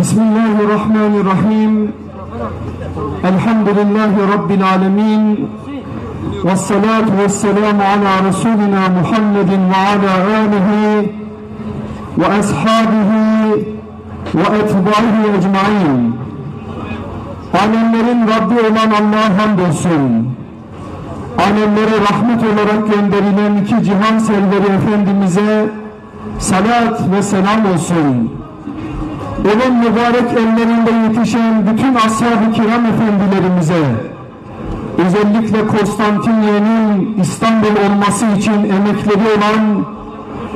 بسم الله الرحمن الرحيم الحمد لله رب العالمين والصلاة والسلام على رسولنا محمد وعلى آله وأصحابه وأتباعه أجمعين Alemlerin Rabbi olan Allah'a hamdolsun. Alemlere rahmet olarak gönderilen iki cihan serveri Efendimiz'e salat ve selam olsun. Onun mübarek ellerinde yetişen bütün ashab-ı kiram efendilerimize, özellikle Konstantiniye'nin İstanbul olması için emekleri olan,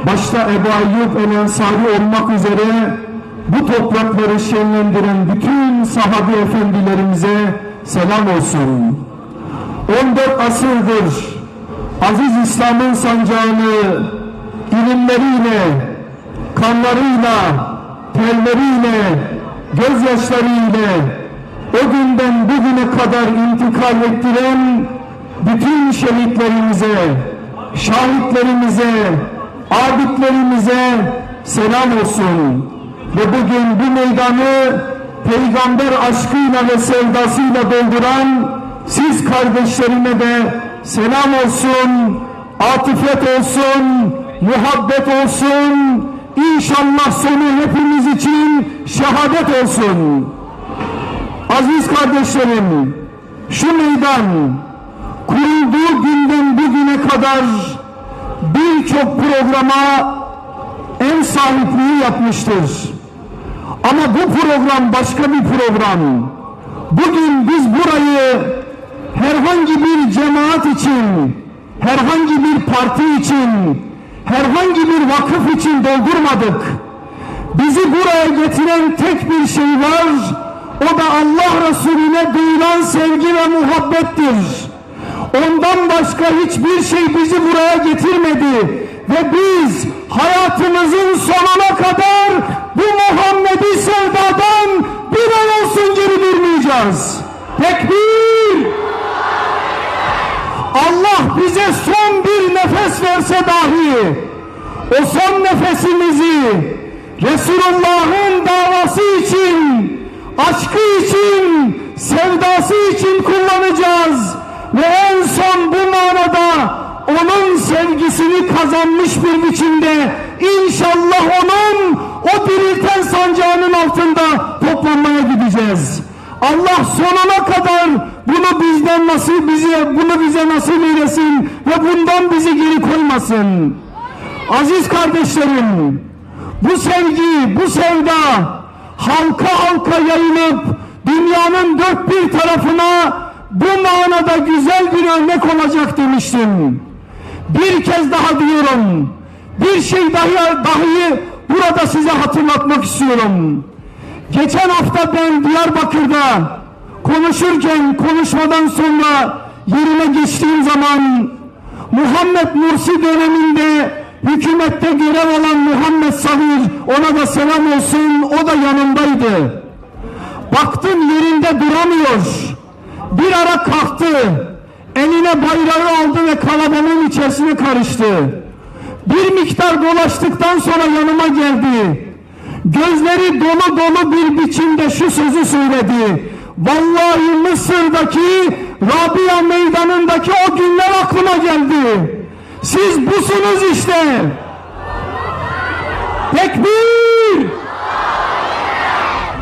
başta Ebu Ayyub el Ensari olmak üzere bu toprakları şenlendiren bütün sahabe efendilerimize selam olsun. 14 asırdır aziz İslam'ın sancağını ilimleriyle, kanlarıyla, terleriyle, gözyaşlarıyla o günden bugüne kadar intikal ettiren bütün şehitlerimize, şahitlerimize, abidlerimize selam olsun. Ve bugün bu meydanı peygamber aşkıyla ve sevdasıyla dolduran siz kardeşlerime de selam olsun, atifet olsun, muhabbet olsun, İnşallah sonu hepimiz için şehadet olsun. Aziz kardeşlerim, şu meydan kurulduğu günden bugüne kadar birçok programa ev sahipliği yapmıştır. Ama bu program başka bir program. Bugün biz burayı herhangi bir cemaat için, herhangi bir parti için, herhangi bir vakıf için doldurmadık. Bizi buraya getiren tek bir şey var. O da Allah Resulüne duyulan sevgi ve muhabbettir. Ondan başka hiçbir şey bizi buraya getirmedi. Ve biz hayatımızın sonuna kadar bu Muhammedi sevdadan bir an olsun geri durmayacağız. Tekbir! Bize son bir nefes verse dahi o son nefesimizi Resulullah'ın davası için, aşkı için, sevdası için kullanacağız. Ve en son bu manada onun sevgisini kazanmış bir biçimde inşallah onun o dirilten sancağının altında toplanmaya gideceğiz. Allah sonuna kadar bunu bizden nasıl bize bunu bize nasip eylesin ve bundan bizi geri koymasın. Aziz kardeşlerim, bu sevgi, bu sevda halka halka yayılıp dünyanın dört bir tarafına bu manada güzel bir örnek olacak demiştim. Bir kez daha diyorum, bir şey dahi, dahi burada size hatırlatmak istiyorum. Geçen hafta ben Diyarbakır'da konuşurken konuşmadan sonra yerine geçtiğim zaman Muhammed Mursi döneminde hükümette görev alan Muhammed Sahir ona da selam olsun o da yanındaydı. Baktım yerinde duramıyor. Bir ara kalktı. Eline bayrağı aldı ve kalabalığın içerisine karıştı. Bir miktar dolaştıktan sonra yanıma geldi. Gözleri dolu dolu bir biçimde şu sözü söyledi. Vallahi Mısır'daki Rabia meydanındaki o günler aklıma geldi. Siz busunuz işte. Tekbir!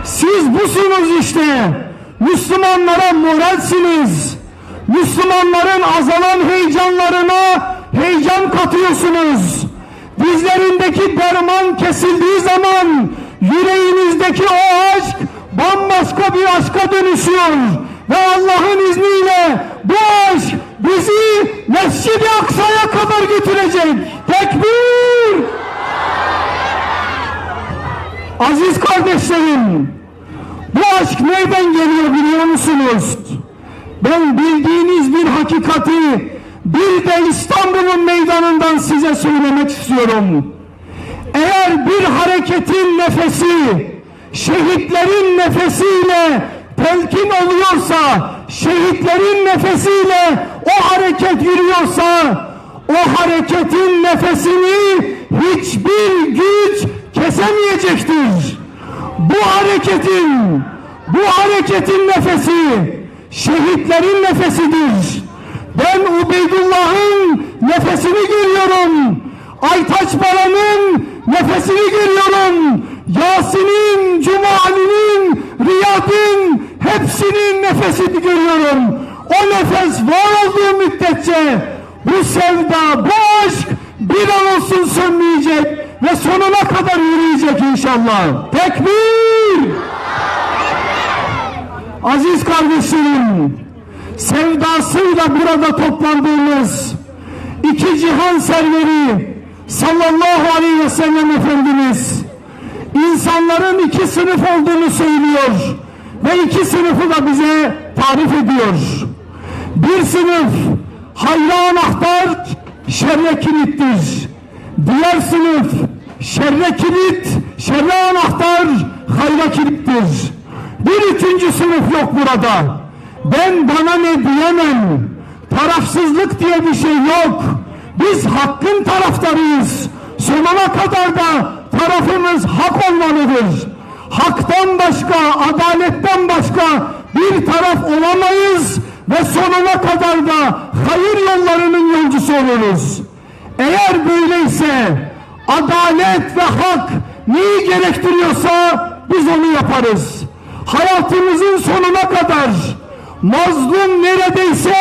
Siz busunuz işte. Müslümanlara moralsiniz. Müslümanların azalan heyecanlarına heyecan katıyorsunuz. Dizlerindeki derman kesildiği zaman yüreğinizdeki o aşk bambaşka bir aşka dönüşüyor. Ve Allah'ın izniyle bu aşk bizi Mescid-i Aksa'ya kadar götürecek. Tekbir! Aziz kardeşlerim, bu aşk nereden geliyor biliyor musunuz? Ben bildiğiniz bir hakikati bir de İstanbul'un meydanından size söylemek istiyorum. Eğer bir hareketin nefesi şehitlerin nefesiyle telkin oluyorsa, şehitlerin nefesiyle o hareket yürüyor gidiyorsa o hareketin nefesini hiçbir güç kesemeyecektir. Bu hareketin bu hareketin nefesi şehitlerin nefesidir. Ben Ubeydullah'ın nefesini görüyorum. Aytaç Baran'ın nefesini görüyorum. Yasin'in, Cumali'nin, Riyad'ın hepsinin nefesini görüyorum. O nefes var olduğu müddetçe bu sevda, bu aşk bir an olsun sönmeyecek ve sonuna kadar yürüyecek inşallah. Tekbir! Aziz kardeşlerim, sevdasıyla burada toplandığımız iki cihan serveri sallallahu aleyhi ve sellem Efendimiz insanların iki sınıf olduğunu söylüyor ve iki sınıfı da bize tarif ediyor. Bir sınıf hayra anahtar, şerre kilittir. Diğer sınıf şerre kilit, şerre anahtar, hayra kilittir. Bir üçüncü sınıf yok burada. Ben bana ne diyemem. Tarafsızlık diye bir şey yok. Biz hakkın taraftarıyız. Sonuna kadar da tarafımız hak olmalıdır. Haktan başka, adaletten başka bir taraf olamayız ve sonuna kadar da hayır yollarının yolcusu oluruz. Eğer böyleyse adalet ve hak neyi gerektiriyorsa biz onu yaparız. Hayatımızın sonuna kadar mazlum neredeyse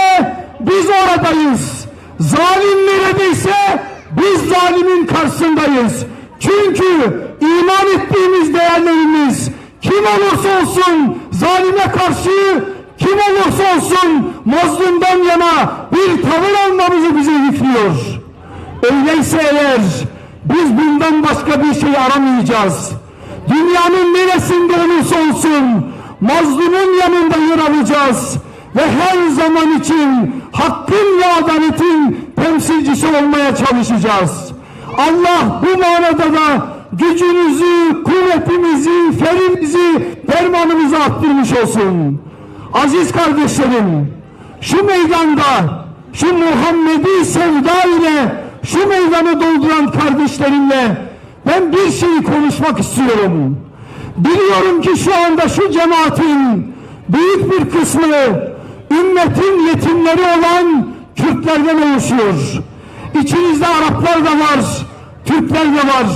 biz oradayız. Zalim neredeyse biz zalimin karşısındayız. Çünkü iman ettiğimiz değerlerimiz kim olursa olsun zalime karşı kim olursa olsun mazlumdan yana bir tavır almamızı bize yüklüyor. Öyleyse eğer biz bundan başka bir şey aramayacağız. Dünyanın neresinde olursa olsun mazlumun yanında yer alacağız ve her zaman için hakkın ve adaletin temsilcisi olmaya çalışacağız. Allah bu manada da gücünüzü, kuvvetimizi, ferimizi, dermanımızı arttırmış olsun. Aziz kardeşlerim, şu meydanda, şu Muhammedi sevda ile şu meydanı dolduran kardeşlerimle ben bir şeyi konuşmak istiyorum. Biliyorum ki şu anda şu cemaatin büyük bir kısmı ümmetin yetimleri olan Kürtlerden oluşuyor. İçinizde Araplar da var, Türkler de var.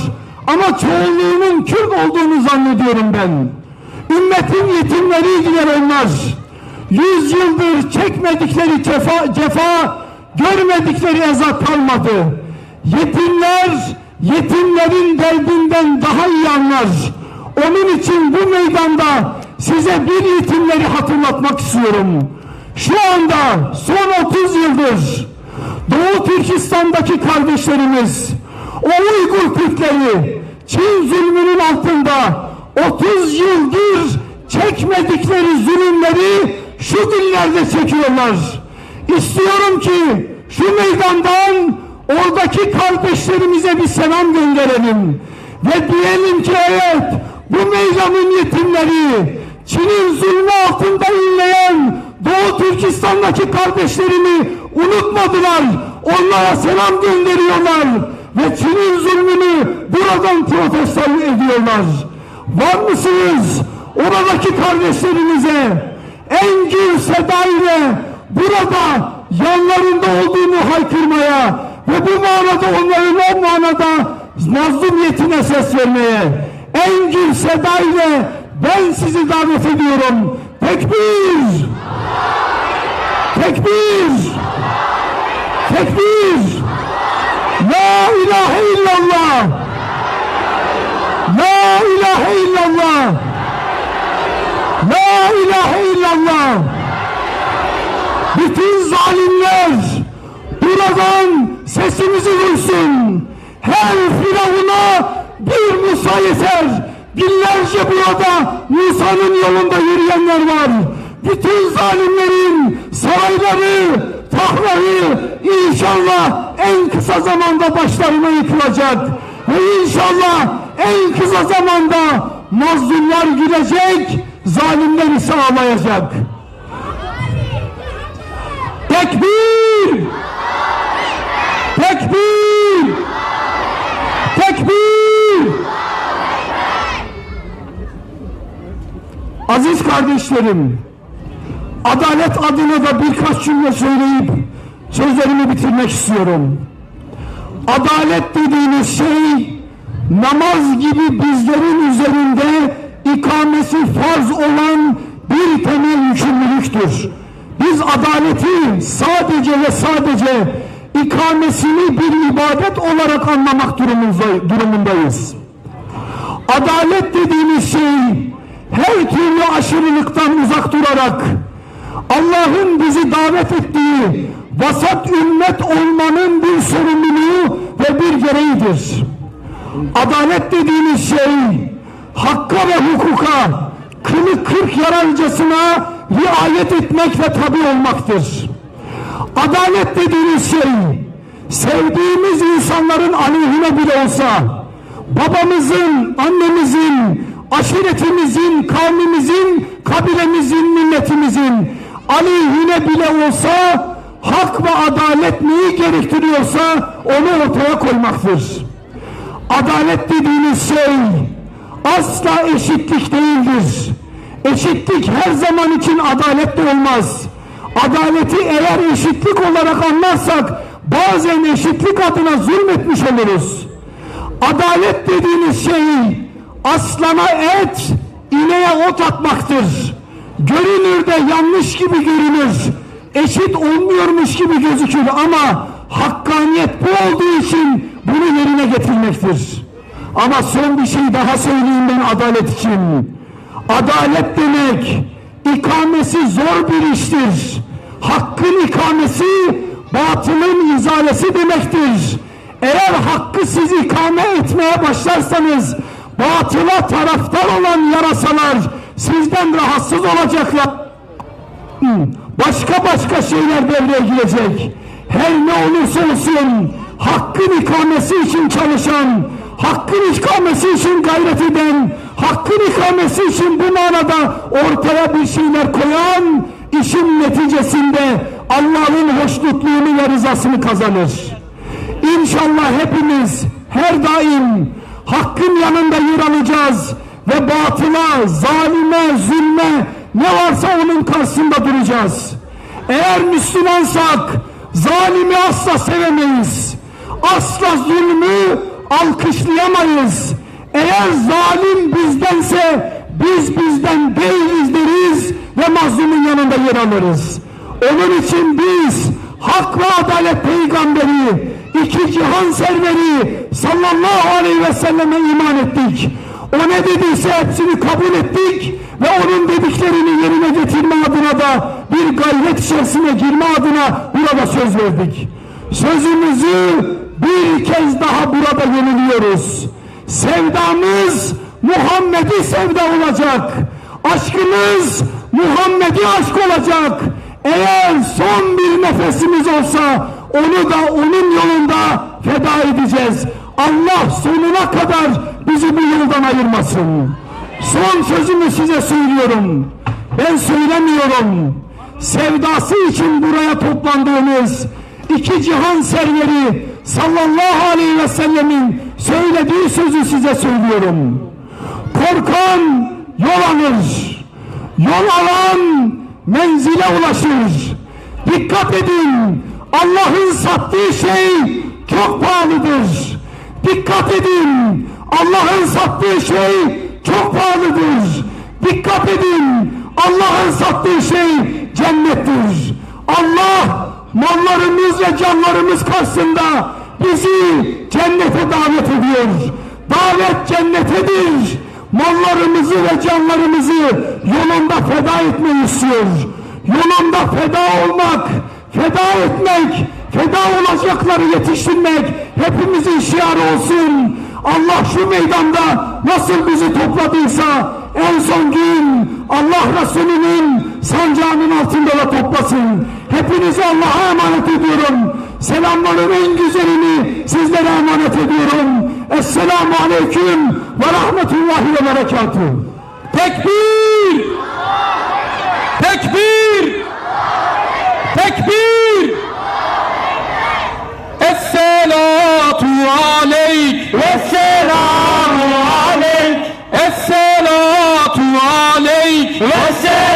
Ama çoğunluğunun Kürt olduğunu zannediyorum ben. Ümmetin yetimleriydiler onlar. Yüz yıldır çekmedikleri cefa, cefa görmedikleri ezap kalmadı. Yetimler, yetimlerin derdinden daha iyi anlar. Onun için bu meydanda size bir yetimleri hatırlatmak istiyorum. Şu anda son 30 yıldır Doğu Türkistan'daki kardeşlerimiz, o Uygur Türkleri Çin zulmünün altında 30 yıldır çekmedikleri zulümleri şu günlerde çekiyorlar. İstiyorum ki şu meydandan oradaki kardeşlerimize bir selam gönderelim. Ve diyelim ki evet bu meydanın yetimleri Çin'in zulmü altında inleyen Doğu Türkistan'daki kardeşlerimi unutmadılar. Onlara selam gönderiyorlar. Ve Çin'in zulmünü buradan protesto ediyorlar. Var mısınız oradaki kardeşlerimize en gür seda ile burada yanlarında olduğunu haykırmaya ve bu manada onların o manada mazlumiyetine ses vermeye en gür seda ile ben sizi davet ediyorum. Tekbir! Tekbir! Tekbir! La ilahe illallah! La ilahe illallah! La ilahe illallah! Bütün zalimler buradan sesimizi duysun. Her firavuna bir Musa yeter. Binlerce burada Musa'nın yolunda yürüyenler var. Bütün zalimlerin sarayları, Pahlavi inşallah en kısa zamanda başlarına yıkılacak. Ve inşallah en kısa zamanda mazlumlar gülecek, zalimler ise ağlayacak. Tekbir! Tekbir! Tekbir! Aziz kardeşlerim, adalet adına da birkaç cümle söyleyip sözlerimi bitirmek istiyorum. Adalet dediğiniz şey namaz gibi bizlerin üzerinde ikamesi farz olan bir temel yükümlülüktür. Biz adaleti sadece ve sadece ikamesini bir ibadet olarak anlamak durumunda- durumundayız. Adalet dediğimiz şey her türlü aşırılıktan uzak durarak Allah'ın bizi davet ettiği vasat ümmet olmanın bir sorumluluğu ve bir gereğidir. Adalet dediğimiz şey hakka ve hukuka kılı kırk yararcasına riayet etmek ve tabi olmaktır. Adalet dediğimiz şey sevdiğimiz insanların aleyhine bile olsa babamızın, annemizin, aşiretimizin, kavmimizin, kabilemizin, milletimizin aleyhine bile olsa hak ve adalet neyi gerektiriyorsa onu ortaya koymaktır. Adalet dediğiniz şey asla eşitlik değildir. Eşitlik her zaman için adalet de olmaz. Adaleti eğer eşitlik olarak anlarsak bazen eşitlik adına zulmetmiş oluruz. Adalet dediğiniz şey aslana et, ineğe ot atmaktır. Görünür de yanlış gibi görünür. Eşit olmuyormuş gibi gözükür ama hakkaniyet bu olduğu için bunu yerine getirmektir. Ama son bir şey daha söyleyeyim ben adalet için. Adalet demek ikamesi zor bir iştir. Hakkın ikamesi batılın izalesi demektir. Eğer hakkı siz ikame etmeye başlarsanız batıla taraftar olan yarasalar sizden rahatsız olacaklar. Başka başka şeyler devreye girecek. Her ne olursa olsun hakkın ikamesi için çalışan, hakkın ikamesi için gayret eden, hakkın ikamesi için bu manada ortaya bir şeyler koyan işin neticesinde Allah'ın hoşnutluğunu ve rızasını kazanır. İnşallah hepimiz her daim hakkın yanında yer alacağız ve batıla, zalime, zulme ne varsa onun karşısında duracağız. Eğer Müslümansak zalimi asla sevemeyiz. Asla zulmü alkışlayamayız. Eğer zalim bizdense biz bizden değiliz deriz ve mazlumun yanında yer alırız. Onun için biz hak ve adalet peygamberi, iki cihan serveri sallallahu aleyhi ve selleme iman ettik. O ne dediyse hepsini kabul ettik ve onun dediklerini yerine getirme adına da bir gayret içerisine girme adına burada söz verdik. Sözümüzü bir kez daha burada yeniliyoruz. Sevdamız Muhammed'i sevda olacak. Aşkımız Muhammed'i aşk olacak. Eğer son bir nefesimiz olsa onu da onun yolunda feda edeceğiz. Allah sonuna kadar bizi bu yoldan ayırmasın. Son sözümü size söylüyorum. Ben söylemiyorum. Sevdası için buraya toplandığımız iki cihan serveri sallallahu aleyhi ve sellemin söylediği sözü size söylüyorum. Korkan yol alır. Yol alan menzile ulaşır. Dikkat edin. Allah'ın sattığı şey çok pahalıdır. Dikkat edin. Allah'ın sattığı şey çok pahalıdır. Dikkat edin. Allah'ın sattığı şey cennettir. Allah mallarımız ve canlarımız karşısında bizi cennete davet ediyor. Davet cennetedir. Mallarımızı ve canlarımızı yolunda feda etmeyi istiyor. Yolunda feda olmak, feda etmek, feda olacakları yetiştirmek hepimizin şiarı olsun. Allah şu meydanda nasıl bizi topladıysa en son gün Allah Resulü'nün sancağının altında da toplasın. Hepinizi Allah'a emanet ediyorum. Selamların en güzelini sizlere emanet ediyorum. Esselamu Aleyküm ve Rahmetullahi ve Berekatuhu. Tekbir! Tekbir! Tekbir! عليك والسلام عليك الصلاة عليك والسلام